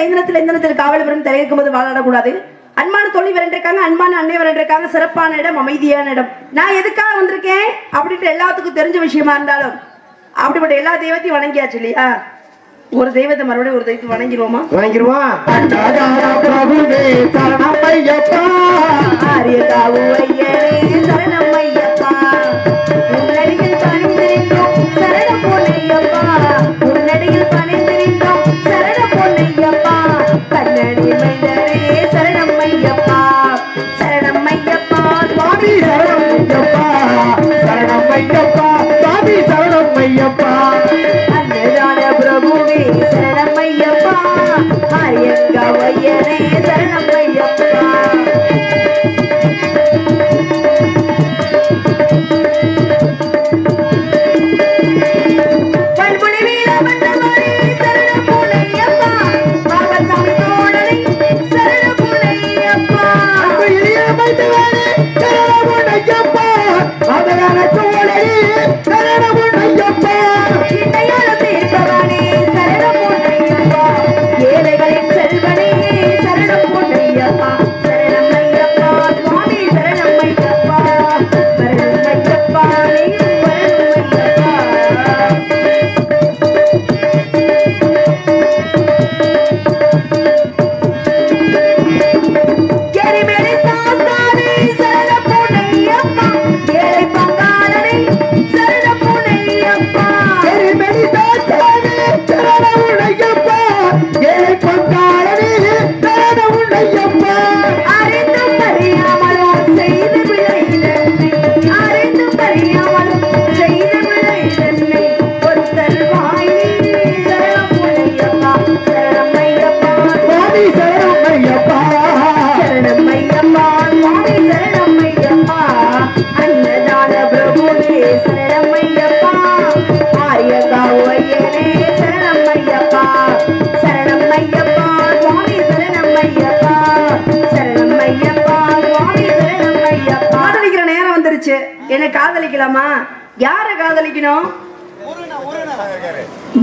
ஐந்தனத்தில் எந்தனத்தில் காவல் வரும் திரைக்கும் போது வாழாடக்கூடாது அன்பான தொழில் வரண்டிருக்காங்க அன்பான அன்னை வரண்டிருக்காங்க சிறப்பான இடம் அமைதியான இடம். நான் எதுக்காக வந்திருக்கேன்? அப்படின்ட்டு எல்லாத்துக்கும் தெரிஞ்ச விஷயமா இருந்தாலும் அப்படிப்பட்ட எல்லா தெய்வத்தையும் வணங்கியாச்சு இல்லையா? ஒரு தெய்வத்தை மறுபடியும் ஒரு தெய்வத்தை வணங்கிடுவோமா வாங்கிருவான் ஆரியகாவு ஐயரே சரணம் ஐயப்பா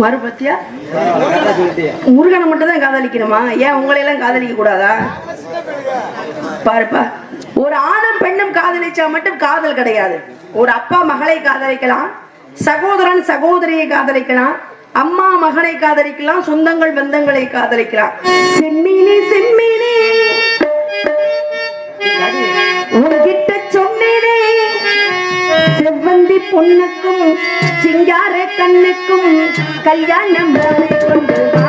மறுபத்தியா முருகனை மட்டும் தான் காதலிக்கணுமா? ஏன் உங்களை எல்லாம் காதலிக்க கூடாதா பாருப்பா ஒரு ஆணும் பெண்ணும் காதலிச்சா மட்டும் காதல் கிடையாது. ஒரு அப்பா மகளை காதலிக்கலாம் சகோதரன் சகோதரியை காதலிக்கலாம் அம்மா மகனை காதலிக்கலாம் சொந்தங்கள் பந்தங்களை காதலிக்கலாம். செம்மீனே செம்மீனே. செவ்வந்தி பொண்ணுக்கும் சிங்கார கண்ணுக்கும் கல்யாணம் கொண்டு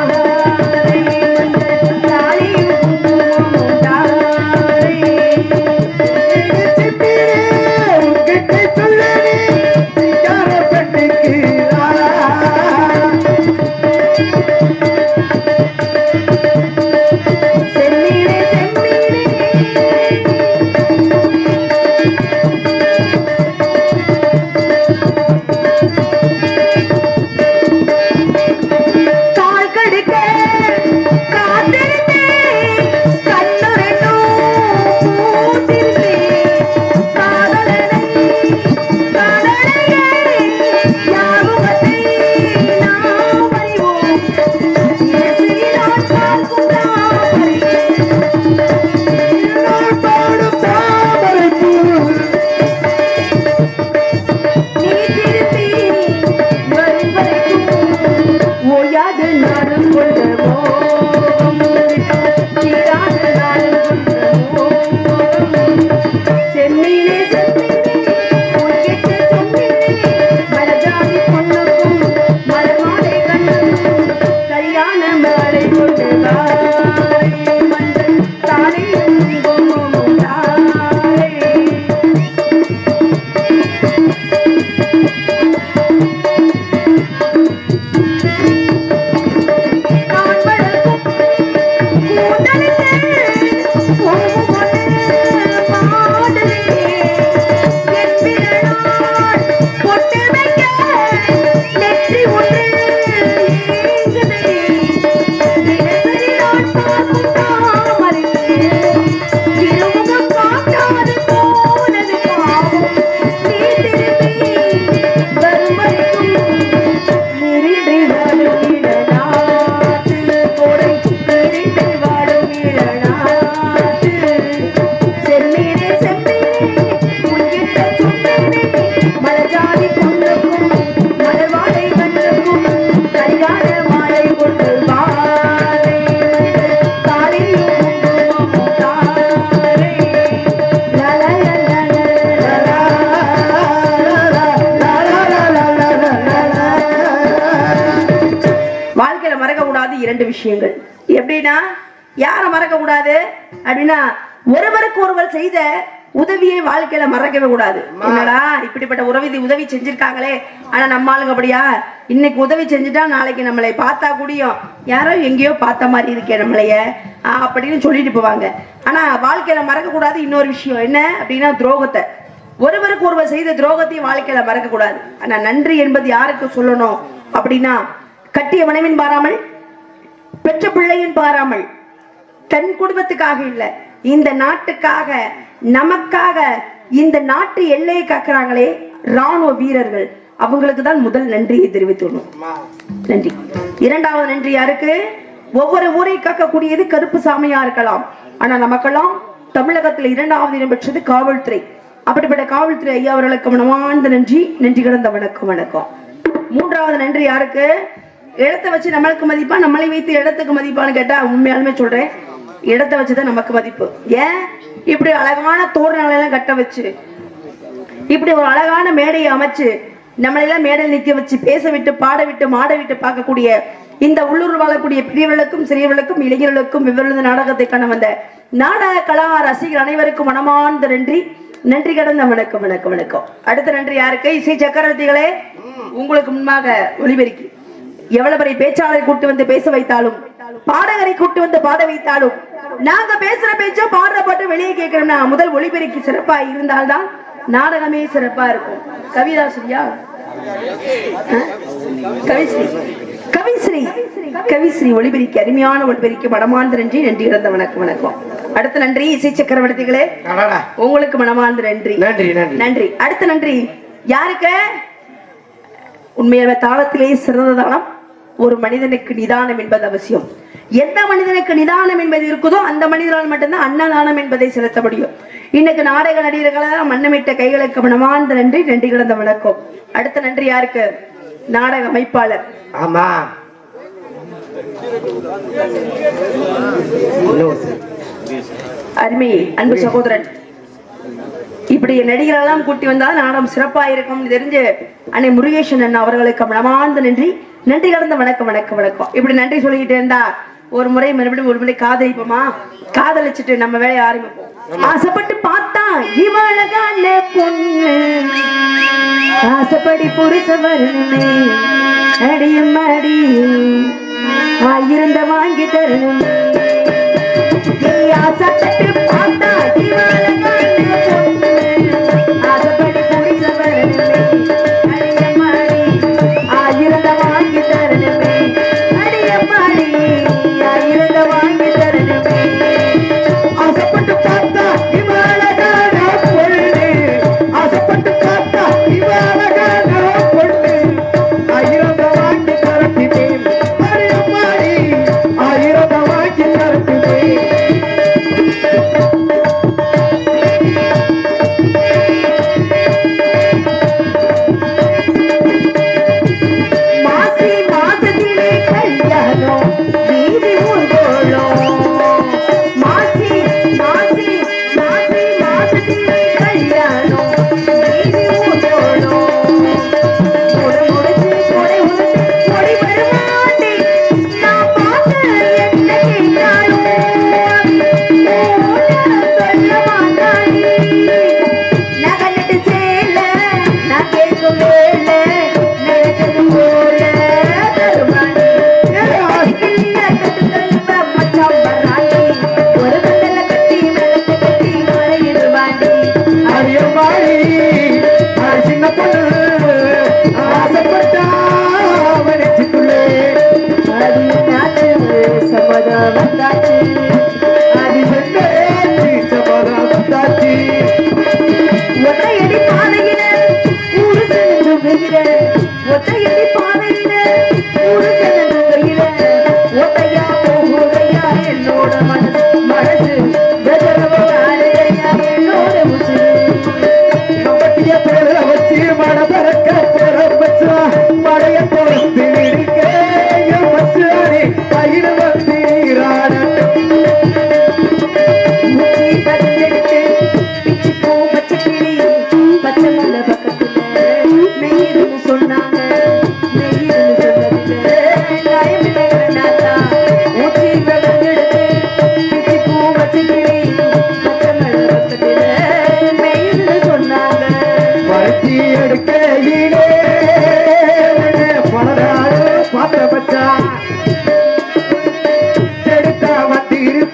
இரண்டு விஷயங்கள். எப்படின்னா யாரை மறக்க கூடாது அப்படின்னா ஒருவருக்கு ஒருவர் செய்த உதவியை வாழ்க்கையில மறக்கவே கூடாது. என்னடா இப்படிப்பட்ட உறவு உதவி செஞ்சிருக்காங்களே. ஆனா நம்ம ஆளுங்க அப்படியா? இன்னைக்கு உதவி செஞ்சுட்டா நாளைக்கு நம்மளை பார்த்தா கூடியும். யாரோ எங்கேயோ பார்த்த மாதிரி இருக்கே நம்மளைய. அப்படின்னு சொல்லிட்டு போவாங்க. ஆனா வாழ்க்கையில மறக்க கூடாது இன்னொரு விஷயம். என்ன? அப்படின்னா துரோகத்தை. ஒருவருக்கு ஒருவர் செய்த துரோகத்தையும் வாழ்க்கையில மறக்க கூடாது ஆனா நன்றி என்பது யாருக்கு சொல்லணும்? அப்படின்னா கட்டிய மனைவின் பாராமல் பெற்ற பிள்ளையின் பாராமல் தன் குடும்பத்துக்காக இல்லை இந்த நாட்டுக்காக நமக்காக இந்த நாட்டு எல்லையை காக்குறாங்களே ராணுவ வீரர்கள். அவங்களுக்கு தான் முதல் நன்றியை தெரிவித்துள்ளோம். நன்றி. இரண்டாவது நன்றி யாருக்கு? ஒவ்வொரு ஊரை காக்கக்கூடியது கருப்பு சாமியா இருக்கலாம். ஆனா நமக்கெல்லாம் தமிழகத்துல இரண்டாவது இடம் பெற்றது காவல்துறை. அப்படிப்பட்ட காவல்துறை ஐயா அவர்களுக்கு மனமார்ந்த நன்றி நன்றி கிடந்த வணக்கம் வணக்கம். மூன்றாவது நன்றி யாருக்கு? இடத்தை வச்சு நம்மளுக்கு மதிப்பா நம்மளை வைத்து இடத்துக்கு மதிப்பான்னு கேட்டா உண்மையாலுமே சொல்றேன். இடத்தை வச்சுதான் நமக்கு மதிப்பு. ஏன்? இப்படி அழகான தோரணங்களை எல்லாம் கட்ட வச்சு இப்படி ஒரு அழகான மேடையை அமைச்சு நம்மளெல்லாம் மேடையில் நிற்க வச்சு பேச விட்டு பாட விட்டு மாட விட்டு பார்க்கக்கூடிய இந்த உள்ளூர் வாழக்கூடிய பெரியவர்களுக்கும் சிறியவர்களுக்கும் இளைஞர்களுக்கும் இவர்களது நாடகத்தை காண வந்த நாடக கலா ரசிகர் அனைவருக்கும் மனமார்ந்த நன்றி. நன்றி கடந்த வணக்கம் வணக்கம் வணக்கம். அடுத்த நன்றி யாருக்கு? இசை சக்கரவர்த்திகளே உங்களுக்கு முன்பாக ஒளிபெருக்கி. எவ்வளவு பெரிய பேச்சாளரை கூட்டு வந்து பேச வைத்தாலும் பாடகரை கூட்டு வந்து பாட வைத்தாலும் நாங்க பேசுற பேச்சோ பாடுற பாட்டு வெளியே கேட்கிறோம்னா முதல் ஒளிபெருக்கி சிறப்பா இருந்தால்தான் நாடகமே சிறப்பா இருக்கும். கவிதா சரியா கவிஸ்ரீ. கவிஸ்ரீ. கவிஸ்ரீ ஒளிபெருக்கி அருமையான ஒளிபெருக்கி மனமார்ந்த நன்றி நன்றி இறந்த வணக்கம் வணக்கம். அடுத்த நன்றி இசை சக்கரவர்த்திகளே. உங்களுக்கு மனமார்ந்த நன்றி. நன்றி நன்றி. அடுத்த நன்றி. யாருக்கு? உண்மையான தாளத்திலே சிறந்த தாளம். ஒரு மனிதனுக்கு நிதானம் என்பது அவசியம். எந்த மனிதனுக்கு நிதானம் என்பது இருக்குதோ அந்த மனிதனால் மட்டும்தான் அன்னதானம் என்பதை செலுத்த முடியும். இன்னைக்கு நாடக நடிகர்களெல்லாம் மண்ணமிட்ட கைகளுக்கு மனமார்ந்த நன்றி நன்றி கிடந்த வணக்கம். அடுத்த நன்றி யாருக்கு? நாடக அமைப்பாளர். ஆமா. அருமை அன்பு சகோதரன். இப்படி நடிகரெல்லாம் கூட்டி வந்தால் நாடகம் சிறப்பா இருக்கும் தெரிஞ்சு அன்னை முருகேசன் அண்ணா அவர்களுக்கு மனமார்ந்த நன்றி. நன்றி கலந்த வணக்கம் வணக்கம் வணக்கம். இப்படி நன்றி சொல்லிக்கிட்டே இருந்தா ஒரு முறை மறுபடியும் ஒரு முறை காதலிப்போமா? காதலிச்சுட்டு நம்ம வேலையை ஆரம்பிப்போம். ஆசைப்பட்டு பார்த்தா இவழகான பொண்ணு. ஆசைப்படி புருஷ வரணுமே அடியும் அடி. ஆயிருந்த வாங்கி தரணும் நீ ஆசைப்பட்டு பார்த்தா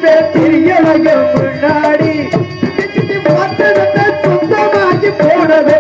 பேர் பிரியலகம் முன்னாடி. சொந்தமாகி போனது.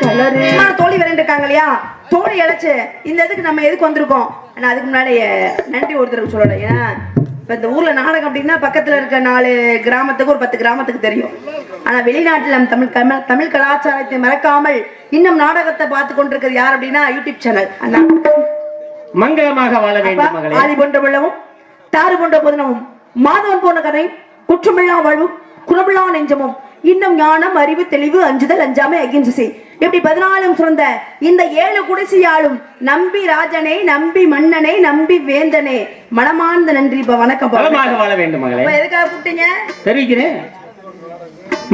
கலரு. தோழி விரண்டு இருக்காங்க இல்லையா? தோழி இழைச்சு இந்த இதுக்கு நம்ம எதுக்கு வந்திருக்கோம்? ஆனா அதுக்கு முன்னாடி நன்றி ஒருத்தருக்கு சொல்லணும். ஏன்னா இப்ப இந்த ஊர்ல நாடகம் அப்படின்னா பக்கத்துல இருக்க நாலு கிராமத்துக்கு ஒரு பத்து கிராமத்துக்கு தெரியும். ஆனா வெளிநாட்டுல நம்ம தமிழ் தமிழ் கலாச்சாரத்தை மறக்காமல் இன்னும் நாடகத்தை பார்த்து கொண்டிருக்கிறது யார் அப்படின்னா யூடியூப் சேனல். அண்ணா. மங்களமாக வாழ வேண்டும் ஆதி போன்ற வெள்ளமும் தாறு போன்ற புதனமும் மாதவன் போன்ற கதை குற்றமில்லா வாழ்வும் குணமில்லா நெஞ்சமும் இன்னும் ஞானம் அறிவு தெளிவு அஞ்சுதல் அஞ்சாமை அகிம்சை. இப்படி பதினாலும் சுரந்த இந்த ஏழு குடிசையாளும் நம்பி ராஜனே நம்பி மன்னனே நம்பி வேந்தனே மனமார்ந்த நன்றி இப்ப வணக்கம் வாழ வேண்டும் எதுக்காக கூப்பிட்டீங்க? தெரிவிக்கிறேன்.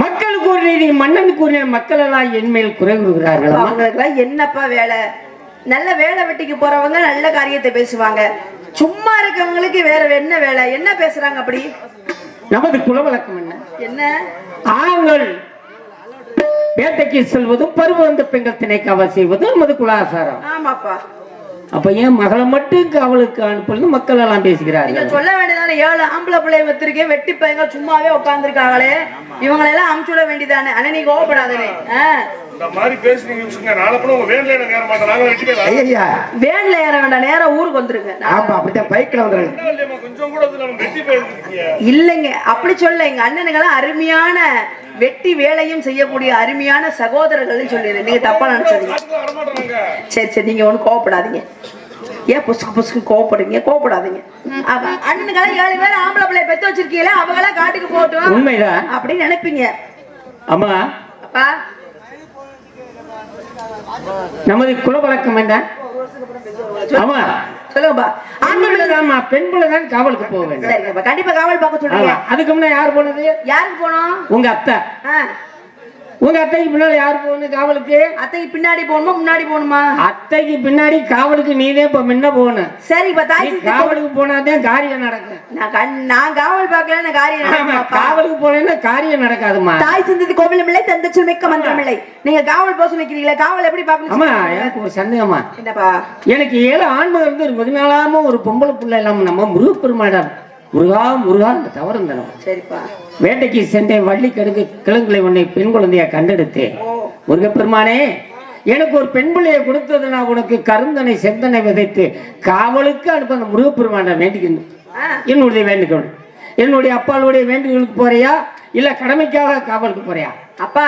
மக்கள் கூறினீர் நீ மன்னன் கூறின மக்கள் எல்லாம் என் மேல் குறை கூறுகிறார்களா? அவங்களுக்குலாம் என்னப்பா வேலை? நல்ல வேலை வெட்டிக்கு போறவங்க நல்ல காரியத்தை பேசுவாங்க. சும்மா இருக்கவங்களுக்கு வேற என்ன வேலை? என்ன பேசுறாங்க அப்படி? நமது குலவழக்கம் என்ன? என்ன? ஆண்கள் வேட்டைக்கு செல்வதும் பருவ வந்த பெண்கள் திணை காவல் செய்வதும் நமது குலாசாரம். ஆமாப்பா. அப்ப ஏன் மகளை மட்டும் காவலுக்கு அனுப்புறது மக்கள் எல்லாம் பேசுகிறார்கள். சொல்ல வேண்டியதானே ஏழு ஆம்பளை பிள்ளைய வச்சிருக்கேன் வெட்டி பையங்க சும்மாவே உட்காந்துருக்காங்களே இவங்களை எல்லாம் அமுச்சு விட வேண்டியதானே? அண்ணா நீ கோவப்படாதே. இந்த மாதிரி பேசுனீங்க வச்சுக்கோங்க நாளை கூட உங்க வேன்ல எனக்கு ஏற மாட்டேன். நாங்க வச்சுக்கல ஐயா வேன்ல ஏற வேண்டாம் நேரா ஊருக்கு வந்துருங்க. ஆமா அப்படித்தான் பைக்ல வந்துடுறேன். கொஞ்சம் கூட வந்து நம்ம வெட்டி போயிருக்கீங்க. இல்லைங்க அப்படி சொல்ல எங்க அண்ணனுங்கெல்லாம் அருமையான வெட்டி வேலையும் செய்யக்கூடிய அருமையான சகோதரர்கள் சொல்லிடுறேன். நீங்க தப்பா நினைச்சீங்க சரி சரி நீங்க ஒன்றும் கோவப்படாதீங்க. ஏன் புசுக்கு புசுக்கு கோவப்படுறீங்க? கோவப்படாதீங்க. அண்ணனுக்கெல்லாம் ஏழு பேர் ஆம்பளை பிள்ளைய பெத்து வச்சிருக்கீங்களா அவங்களாம் காட்டுக்கு போகட்டும் உண்மைதான் அப்படின்னு நினைப்பீங்க. அம்மா. அப்பா. நமது குலவழக்கம் என்ன? ஆமா சொல்லுங்கப்பா. ஆண்கள் பெண் பிள்ளை தான் காவலுக்கு கண்டிப்பா காவல் பார்க்க சொல்றீங்க. அதுக்கு முன்ன யார் போனது? யாருக்கு போனோம்? உங்க அத்தை. உங்க அத்தைக்கு பின்னால யார் போகணும் காவலுக்கு? அத்தைக்கு பின்னாடி போகணுமா முன்னாடி போகணுமா? அத்தைக்கு பின்னாடி காவலுக்கு நீதே இப்ப முன்ன போகணும். சரி இப்ப தாய் காவலுக்கு போனாதான் காரியம் நடக்கும். நான் நான் காவல் பார்க்கல காரியம்? காவலுக்கு போனேன்னா காரியம் நடக்காதுமா தாய் சிந்ததி கோவிலும் இல்லை தந்தச்சல் மிக்க மந்திரம் இல்லை நீங்க காவல் போக சொல்லிக்கிறீங்களா காவல் எப்படி பார்க்கணும் ஆமா. எனக்கு ஒரு சந்தேகமா என்னப்பா? எனக்கு ஏழு ஆண்மகள் இருந்து ஒரு பதினாலாம ஒரு பொம்பளை பிள்ளை இல்லாம நம்ம முருகப்பெருமாடம் முருகா முருகா அந்த தவறு தனம் சரிப்பா. வேட்டைக்கு சென்றேன் வள்ளி கடுகு கிழங்குகளை உன்னை பெண் குழந்தையா கண்டெடுத்தேன். முருகப்பெருமானே எனக்கு ஒரு பெண் பிள்ளையை கொடுத்தது நான் உனக்கு கருந்தனை செந்தனை விதைத்து காவலுக்கு அனுப்ப அந்த முருகப்பெருமான வேண்டிக்கணும் என்னுடைய வேண்டுகோள். என்னுடைய அப்பாளுடைய வேண்டுதலுக்கு போறியா? இல்ல கடமைக்காக காவலுக்கு போறியா? அப்பா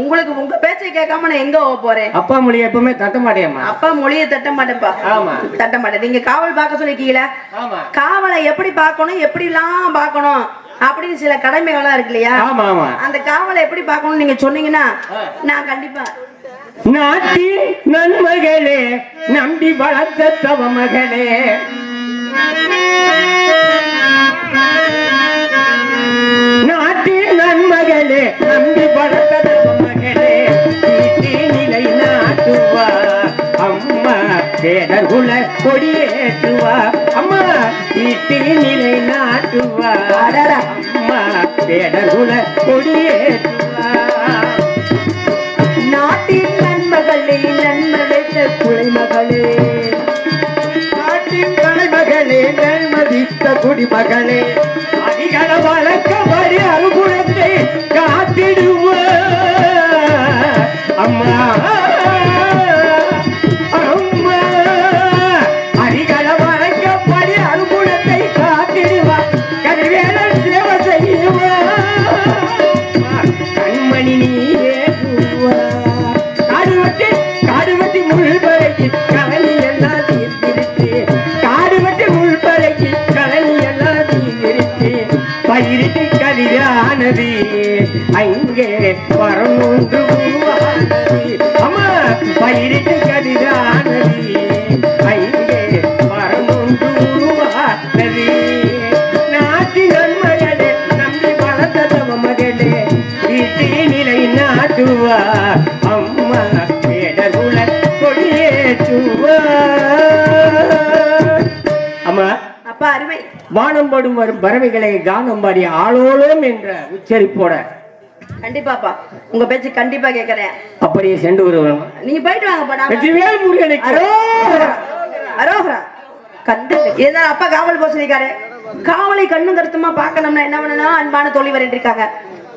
உங்களுக்கு உங்க பேச்சை கேட்காம நான் எங்க போக போறேன்? அப்பா மொழி எப்பவுமே தட்ட மாட்டேம்மா. அப்பா மொழியை தட்ட மாட்டேன்ப்பா. ஆமா. தட்ட மாட்டேன். நீங்க காவல் பார்க்க சொல்லிருக்கீங்களா? காவலை எப்படி பார்க்கணும் எப்படி எல்லாம் பார்க்கணும்? அப்படின்னு சில கடமைகள்லாம் இருக்கு இல்லையா? அந்த காவலை எப்படி பார்க்கணும் நீங்க சொன்னீங்கன்னா நான் கண்டிப்பா நாட்டின் நன்மகளே நம்பி வளர்த்த தவ மகளே நாட்டின் நன்மகளே நம்பி வளர்த்த தவ மகளே நிலை நாட்டுவா அம்மா பேடர் குல கொடியேற்றுவா. அம்மா வீட்டி நிலை நாட்டுவா அடடா. அம்மா பேடர் குல கொடியேற்றுவா நாட்டின் நன்மகளே நன்மழைத்த குலைமகளே. நாட்டின் தலைமகளே நன்மதித்த குடிமகளே. அதிகள வழக்கப்படி அருகுணத்தை காத்திடுவ அம்மா அம்மா. கதிரானது அங்கே வரம் உருவானது அம்மா பயிரிட்டு கதிதானது அங்கே வரணுன்று உருவானது நாட்டு நன்மகளே நம்பி வளர்த்ததவ மகளே வீட்டு நிலை நாட்டுவா. அம்மா கொடியேற்றுவா. வானம் படும் வரும் பறவைகளை கானம் பாடி ஆளோலம் என்ற உச்சரிப்போட. கண்டிப்பாப்பா. உங்க பேச்சு கண்டிப்பா கேக்குறேன். அப்படியே சென்று வருவோம் நீங்க போயிட்டு வாங்கப்பா அரோகரா கண்டு இதுதான் அப்பா காவல் போக சொல்லிருக்காரு காவலை கண்ணும் கருத்துமா பார்க்கணும்னா என்ன பண்ணணும் அன்பான தோழி வரேன் இருக்காங்க.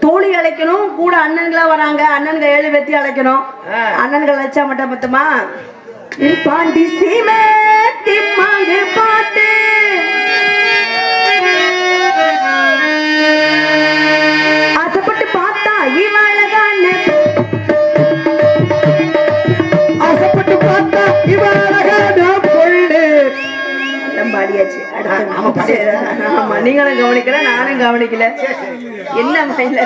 தோழி அழைக்கணும் கூட அண்ணன்களா வராங்க. அண்ணன்கள் ஏழு வெத்தி அழைக்கணும். அண்ணன்கள் அழைச்சா மட்டும் பத்துமா? பாண்டி சீமே. ஆமா நீங்களும் கவனிக்கல நானும் கவனிக்கல. என்ன மயில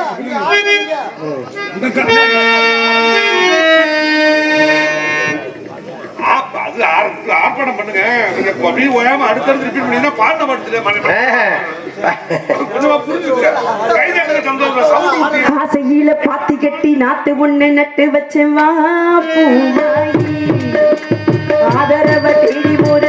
ஆர்ப்பாட்டம் பண்ணுங்க. பாட்ட படுத்துட்டு ஆசையில பாத்தி கட்டி நாட்டு ஒண்ணு நட்டு வச்சேன் வா பூவாயி ஆதரவ தேடி போற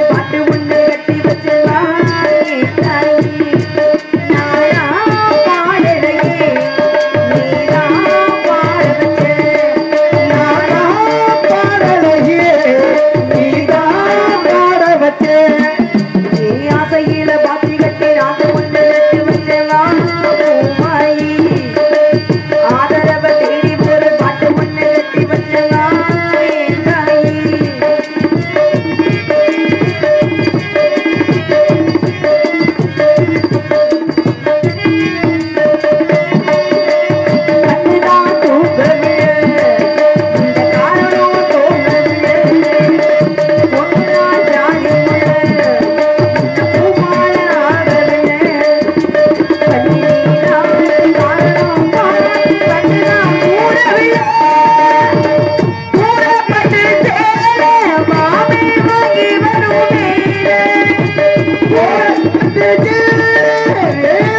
ಜನ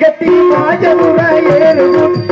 கட்டி வாஜமுறை ஏறும்.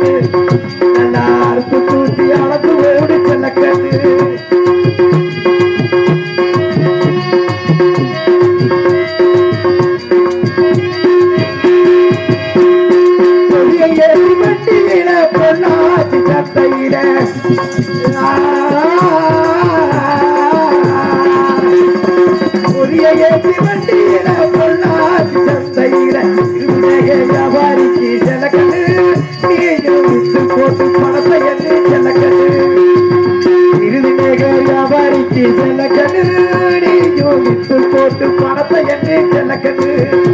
என்ன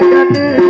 जगत